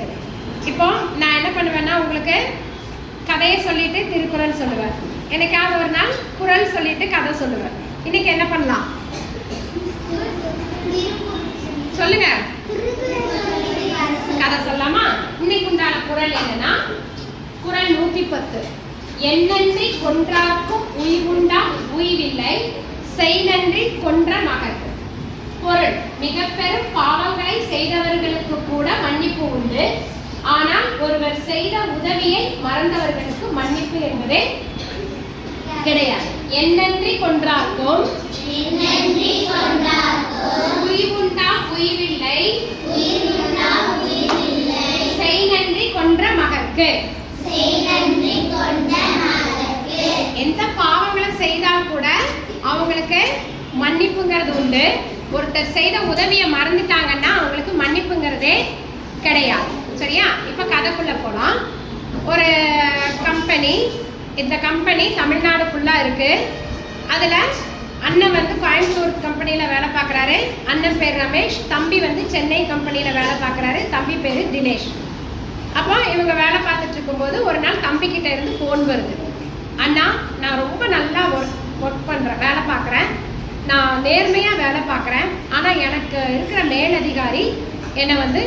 சரி. இப்போ நான் என்ன பண்ணுவேன்னா உங்களுக்கு கதையை சொல்லிட்டு திருக்குறள் சொல்லுவேன். எனக்காக ஒரு நாள் குறள் சொல்லிட்டு கதை சொல்லுவேன். இன்னைக்கு என்ன பண்ணலாம்? சொல்லுங்க. கதை சொல்லலாமா? இன்னைக்கு உண்டான குறள் என்னன்னா குறள் நூத்தி பத்து. என்னன்றி கொன்றாக்கும் உய்வுண்டா உய்வில்லை செய் நன்றி கொன்ற மகற்கு பொருள் மிக பெரும் செய்தவர்களுக்கு கூட மன்னிப்பு உண்டு. ஆனால் ஒருவர் செய்த உதவியை மறந்தவர்களுக்கு மன்னிப்பு என்பதே கிடையாது. என்னன்றி கொன்றார்க்கும்? உய்வுண்டா உய்வில்லை செய் நன்றி கொன்ற மகற்கு. எந்த பாவங்களை செய்தால் கூட அவங்களுக்கு மன்னிப்புங்கிறது உண்டு. ஒருத்தர் செய்த உதவியை மறந்துட்டாங்கன்னா அவங்களுக்கு மன்னிப்புங்கிறதே கிடையாது. சரியா? இப்போ கதைக்குள்ள போகலாம் ஒரு கம்பெனி இந்த கம்பெனி தமிழ்நாடு ஃபுல்லாக இருக்குது அதில் அண்ணன் வந்து கோயம்புத்தூர் கம்பெனியில் வேலை பார்க்குறாரு. அண்ணன் பேர் ரமேஷ். தம்பி வந்து சென்னை கம்பெனியில் வேலை பார்க்குறாரு. தம்பி பேர் தினேஷ். அப்போ இவங்க வேலை பார்த்துட்டு இருக்கும்போது ஒரு நாள் தம்பிக்கிட்ட இருந்து ஃபோன் வருது. அண்ணா நான் ரொம்ப நல்லா ஒர்க் ஒர்க் பண்ணுறேன் வேலை பார்க்குறேன். நான் நேர்மையாக வேலை பார்க்குறேன். ஆனால் எனக்கு இருக்கிற மேலதிகாரி என்னை வந்து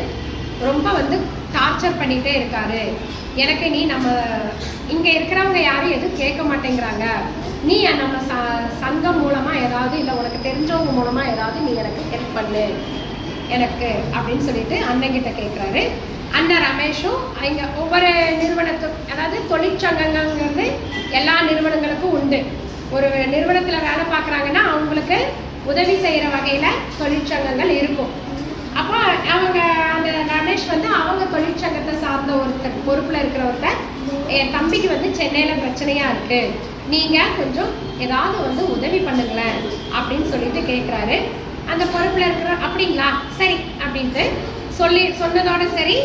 ரொம்ப வந்து டார்ச்சர் பண்ணிகிட்டே இருக்காரு. எனக்கு நீ நம்ம இங்கே இருக்கிறவங்க யாரும் எதுவும் கேட்க மாட்டேங்கிறாங்க. நீ நம்ம ச சங்கம் மூலமாக ஏதாவது இல்லை உனக்கு தெரிஞ்சவங்க மூலமாக ஏதாவது நீ எனக்கு ஹெல்ப் பண்ணு. எனக்கு அப்படின்னு சொல்லிட்டு அண்ணங்கிட்ட கேட்குறாரு. அண்ணன் ரமேஷும் இங்கே ஒவ்வொரு நிறுவனத்துக்கும் அதாவது தொழிற்சங்கங்கிறது எல்லா நிறுவனங்களுக்கும் உண்டு. ஒரு நிறுவனத்தில் வேலை பார்க்குறாங்கன்னா அவங்க உதவி செய்கிற வகையில் தொழிற்சங்கங்கள் இருக்கும். அப்போ அவங்க அந்த ரமேஷ் வந்து அவங்க தொழிற்சங்கத்தை சார்ந்த ஒருத்தர் பொறுப்பில் இருக்கிற ஒருத்தர் என் தம்பிக்கு வந்து சென்னையில் பிரச்சனையாக இருக்குது நீங்கள் கொஞ்சம் ஏதாவது வந்து உதவி பண்ணுங்களேன் அப்படின்னு சொல்லிட்டு கேட்குறாரு அந்த பொறுப்பில் இருக்கிற அப்படிங்களா? சரி அப்படின்ட்டு சொல்லி சொன்னதோட சரி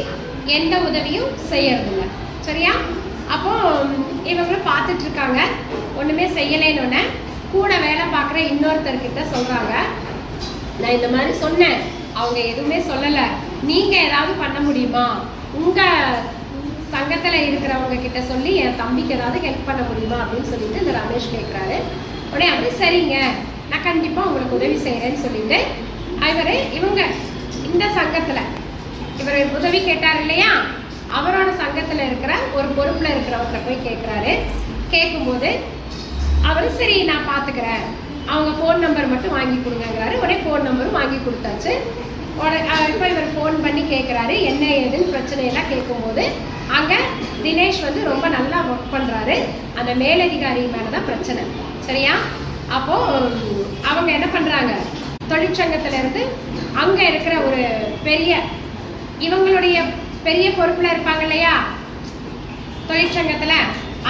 எந்த உதவியும் செய்யறதில்ல. சரியா? அப்போ இவங்களும் பார்த்துட்ருக்காங்க ஒன்றுமே செய்யலைன்னு கூட வேலை பார்க்குற இன்னொருத்தர்கிட்ட சொல்கிறாங்க நான் இந்த மாதிரி சொன்னேன். அவங்க எதுவுமே சொல்லலை. நீங்கள் ஏதாவது பண்ண முடியுமா? உங்கள் சங்கத்தில் இருக்கிறவங்க கிட்ட சொல்லி என் தம்பிக்கு ஏதாவது ஹெல்ப் பண்ண முடியுமா அப்படின்னு சொல்லிட்டு இந்த ரமேஷ் கேட்குறாரு உடனே அப்படி சரிங்க. நான் கண்டிப்பாக உங்களுக்கு உதவி செய்கிறேன்னு சொல்லிட்டு இவர் இவங்க இந்த சங்கத்தில் இவர் உதவி கேட்டார் இல்லையா? அவரோட சங்கத்தில் இருக்கிற ஒரு பொறுப்பில் இருக்கிறவர்கிட்ட போய் கேட்குறாரு கேட்கும்போது அவரும் சரி நான் பார்த்துக்கிறேன் அவங்க ஃபோன் நம்பர் மட்டும் வாங்கி கொடுங்கங்கிறாரு. உடனே ஃபோன் நம்பரும் வாங்கி கொடுத்தாச்சு. உடனே இப்போ இவர் ஃபோன் பண்ணி கேட்குறாரு என்ன ஏதுன்னு பிரச்சனையெல்லாம் கேட்கும்போது அங்கே தினேஷ் வந்து ரொம்ப நல்லா ஒர்க் பண்ணுறாரு அந்த மேலதிகாரி மேலே தான் பிரச்சனை. சரியா? அப்போது அவங்க என்ன பண்ணுறாங்க தொழிற்சங்கத்திலேருந்து அங்கே இருக்கிற ஒரு பெரிய இவங்களுடைய பெரிய பொறுப்பில் இருப்பாங்க இல்லையா? தொழிற்சங்கத்தில்.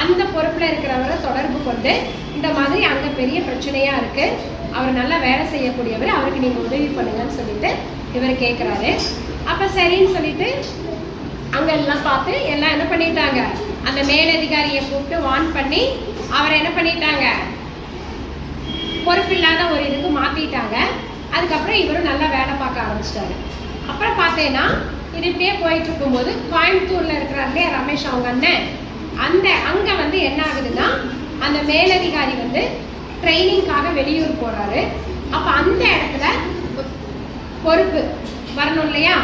அந்த பொறுப்பில் இருக்கிறவரை தொடர்பு கொண்டு இந்த மாதிரி அங்கே பெரிய பிரச்சனையாக இருக்குது அவர் நல்லா வேலை செய்யக்கூடியவர் அவருக்கு நீங்கள் உதவி பண்ணுங்கன்னு சொல்லிட்டு இவர் கேட்குறாரு அப்போ சரின்னு சொல்லிட்டு அங்கே எல்லாம் பார்த்து எல்லாம் என்ன பண்ணிட்டாங்க? அந்த மேலதிகாரியை கூப்பிட்டு வான் பண்ணி அவரை என்ன பண்ணிட்டாங்க? பொறுப்பில்லாத ஒரு இதுக்கு மாற்றிட்டாங்க அதுக்கப்புறம் இவரும் நல்லா வேலை பார்க்க ஆரம்பிச்சிட்டாரு. அப்புறம் பார்த்தேன்னா இது இப்படியே போயிட்டு இருக்கும்போது கோயம்புத்தூரில் இருக்கிறார் இல்லையா ரமேஷ் அவங்க அண்ணன். அந்த அங்கே வந்து என்ன ஆகுதுன்னா அந்த மேலதிகாரி வந்து ட்ரைனிங்காக வெளியூர் போறாரு. அப்போ அந்த இடத்துல பொறுப்பு வரணும் இல்லையா?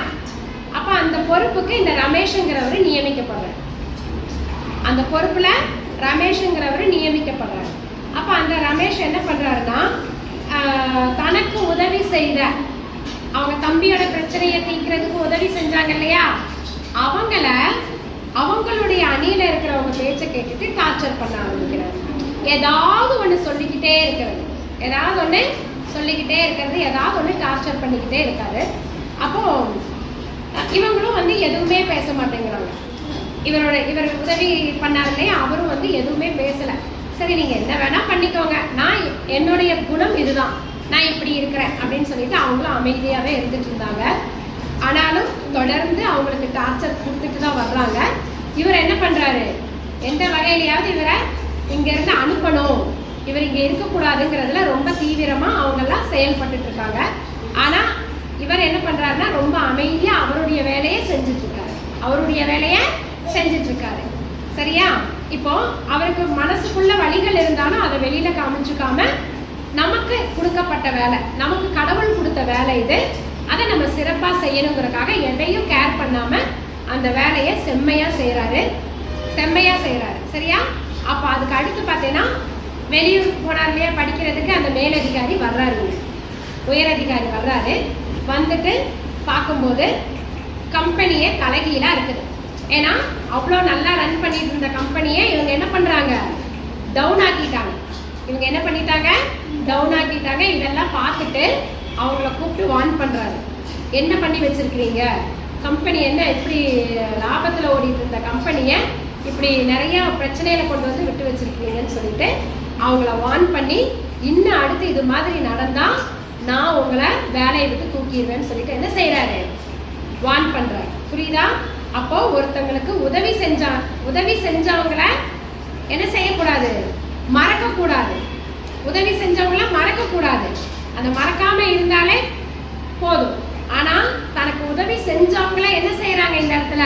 அப்போ அந்த பொறுப்புக்கு இந்த ரமேஷுங்கிறவர் நியமிக்கப்படுறார். அந்த பொறுப்புல ரமேஷுங்கிறவர் நியமிக்கப்படுறாரு. அப்போ அந்த ரமேஷ் என்ன பண்றாருன்னா தனக்கு உதவி செய்த அவங்க தம்பியோட பிரச்சனையை தீர்க்கிறதுக்கு உதவி செஞ்சாங்க இல்லையா? அவங்கள அவங்களுடைய அணியில இருக்கிறவங்க பேச்சை கேட்டுட்டு டார்ச்சர் பண்ண ஆரம்பிக்கிறாரு ஏதாவது ஒன்று சொல்லிக்கிட்டே இருக்கிறது. ஏதாவது ஒன்று சொல்லிக்கிட்டே இருக்கிறது ஏதாவது ஒன்று டார்ச்சர் பண்ணிக்கிட்டே இருக்காரு. அப்போ இவங்களும் வந்து எதுவுமே பேச மாட்டேங்கிறாங்க. இவரோட இவர் உதவி பண்ணார் இல்லையா? அவரும் வந்து எதுவுமே பேசல. சரி நீங்க என்ன வேணா பண்ணிக்கோங்க. நான் என்னுடைய குணம் இதுதான். நான் இப்படி இருக்கிறேன் அப்படின்னு சொல்லிட்டு அவங்களும் அமைதியாவே இருந்துட்டு இருந்தாங்க. ஆனாலும் தொடர்ந்து அவங்களுக்கு டார்ச்சர் கொடுத்துட்டு தான் வர்றாங்க. இவர் என்ன பண்றாரு? எந்த வகையிலையாவது இவரை இங்க இருந்து அனுப்பணும். இவர் இங்க இருக்கக்கூடாதுங்கிறதுல ரொம்ப தீவிரமா அவங்க எல்லாம் செயல்பட்டுட்டு இருக்காங்க. ஆனா இவர் என்ன பண்றாருன்னா ரொம்ப அமைதியா அவருடைய வேலையை செஞ்சுட்டு இருக்காரு அவருடைய வேலையை செஞ்சுட்டு இருக்காரு சரியா? இப்போ அவருக்கு மனசுக்குள்ள வழிகள் இருந்தாலும் அதை வெளியில காமிச்சுக்காம நமக்கு கொடுக்கப்பட்ட வேலை நமக்கு கடவுள் கொடுத்த வேலை இது. அதை நம்ம சிறப்பாக செய்யணுங்கிறதுக்காக எதையும் கேர் பண்ணாமல் அந்த வேலையை செம்மையாக செய்கிறாரு செம்மையாக செய்கிறாரு சரியா? அப்போ அதுக்கு அடுத்து பார்த்தீங்கன்னா வெளியூர் போனார் இல்லையா படிக்கிறதுக்கு அந்த மேலதிகாரி வர்றாரு. உயரதிகாரி வர்றாரு. வந்துட்டு பார்க்கும்போது கம்பெனியே தலைகீழா இருக்குது. ஏன்னா அவ்வளோ நல்லா ரன் பண்ணிட்டு இருந்த கம்பெனியை இவங்க என்ன பண்ணுறாங்க டவுன் ஆக்கிட்டாங்க. இவங்க என்ன பண்ணிட்டாங்க? டவுன் ஆக்கிட்டாங்க. இதெல்லாம் பார்த்துட்டு அவங்கள கூப்பிட்டு வார்ன் பண்ணுறாரு என்ன பண்ணி வச்சுருக்கிறீங்க? கம்பெனி என்ன இப்படி லாபத்தில் ஓடிட்டு இருந்த கம்பெனியை இப்படி நிறையா பிரச்சனையில் கொண்டு வந்து விட்டு வச்சுருக்கீங்கன்னு சொல்லிட்டு அவங்கள வார்ன் பண்ணி இன்னும் அடுத்து இது மாதிரி நடந்தால் நான் உங்களை வேலையை விட்டு தூக்கிடுவேன்னு சொல்லிட்டு என்ன செய்கிறாரு வார்ன் பண்ணுறாரு புரியுதா? அப்போ ஒருத்தவங்களுக்கு உதவி செஞ்சா உதவி செஞ்சவங்கள என்ன செய்யக்கூடாது? மறக்கக்கூடாது. உதவி செஞ்சவங்கள மறக்கக்கூடாது. கூடாது அந்த மறக்காம இருந்தாலே போதும். ஆனா தனக்கு உதவி செஞ்சவங்கள என்ன செய்யறாங்க இந்த இடத்துல?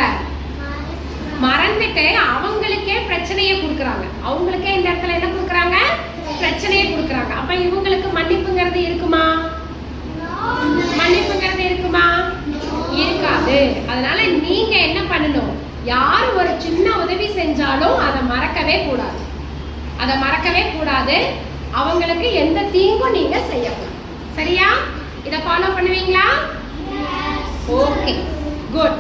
மறந்துட்டு அவங்களுக்கே பிரச்சனையை கொடுக்குறாங்க. அவங்களுக்கே இந்த இடத்துல என்ன கொடுக்குறாங்க? பிரச்சனையை கொடுக்குறாங்க. அப்ப இவங்களுக்கு மன்னிப்புங்கிறது இருக்குமா? மன்னிப்புங்கிறது இருக்குமா? இருக்காது. அதனால நீங்க என்ன பண்ணணும்? யார் ஒரு சின்ன உதவி செஞ்சாலும் அதை மறக்கவே கூடாது. அதை மறக்கவே கூடாது. அவங்களுக்கு எந்த தீங்கும் நீங்க செய்யக்கூடாது. சரியா? இதை ஃபாலோ பண்ணுவீங்களா? Okay good